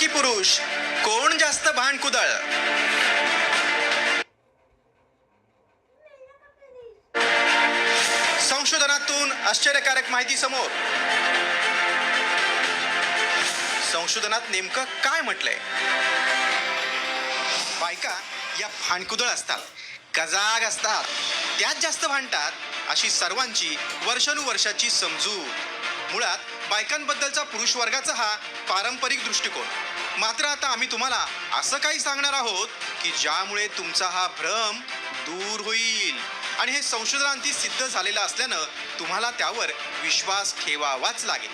की पुरुष कोण जास्त भांडकुदळ संशोधनातून आश्चर्यकारक माहिती समोर. संशोधनात नेमकं काय म्हटलंय? बायका या भांडकुदळ असतात गजाग असतात. त्यात जास्त भांडतात अशी सर्वांची वर्षानुवर्षाची समजूत. मुळात बायकांबद्दलचा पुरुष वर्गाचा हा पारंपरिक दृष्टिकोन. मात्र आता आम्ही तुम्हाला असं काही सांगणार आहोत की ज्यामुळे तुमचा हा भ्रम दूर होईल. आणि हे संशोधनांती सिद्ध झालेलं असल्यानं तुम्हाला त्यावर विश्वास ठेवावाच लागेल.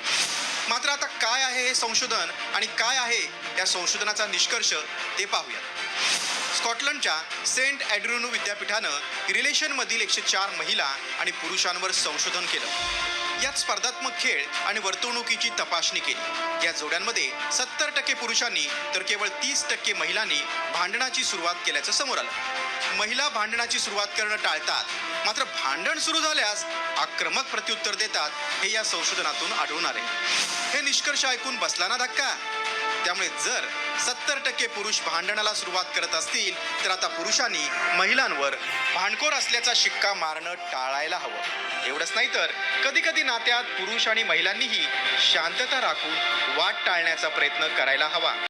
मात्र आता काय आहे हे संशोधन आणि काय आहे या संशोधनाचा निष्कर्ष ते पाहूया स्कॉटलंडच्या सेंट ॲड्रुनू विद्यापीठानं रिलेशनमधील एकशे चार महिला आणि पुरुषांवर संशोधन केलं. यात स्पर्धात्मक खेळ आणि वर्तवणुकीची तपासणी केली. या जोड्यांमध्ये सत्तर टक्के पुरुषांनी तर केवळ तीस टक्के महिलांनी भांडणाची सुरुवात केल्याचं समोर आलं. महिला भांडणाची सुरुवात करणं टाळतात. मात्र भांडण सुरू झाल्यास आक्रमक प्रत्युत्तर देतात हे या संशोधनातून आढळून आले. हे निष्कर्ष ऐकून बसला ना धक्का. त्यामुळे जर सत्तर टक्के पुरुष भांडणाला सुरुवात करत असतील तर आता पुरुषांनी महिलांवर भांडखोर असल्याचा शिक्का मारणं टाळायला हवं. एवढंच नाही तर कधी कधी नात्यात पुरुष आणि महिलांनीही शांतता राखून वाट टाळण्याचा प्रयत्न करायला हवा.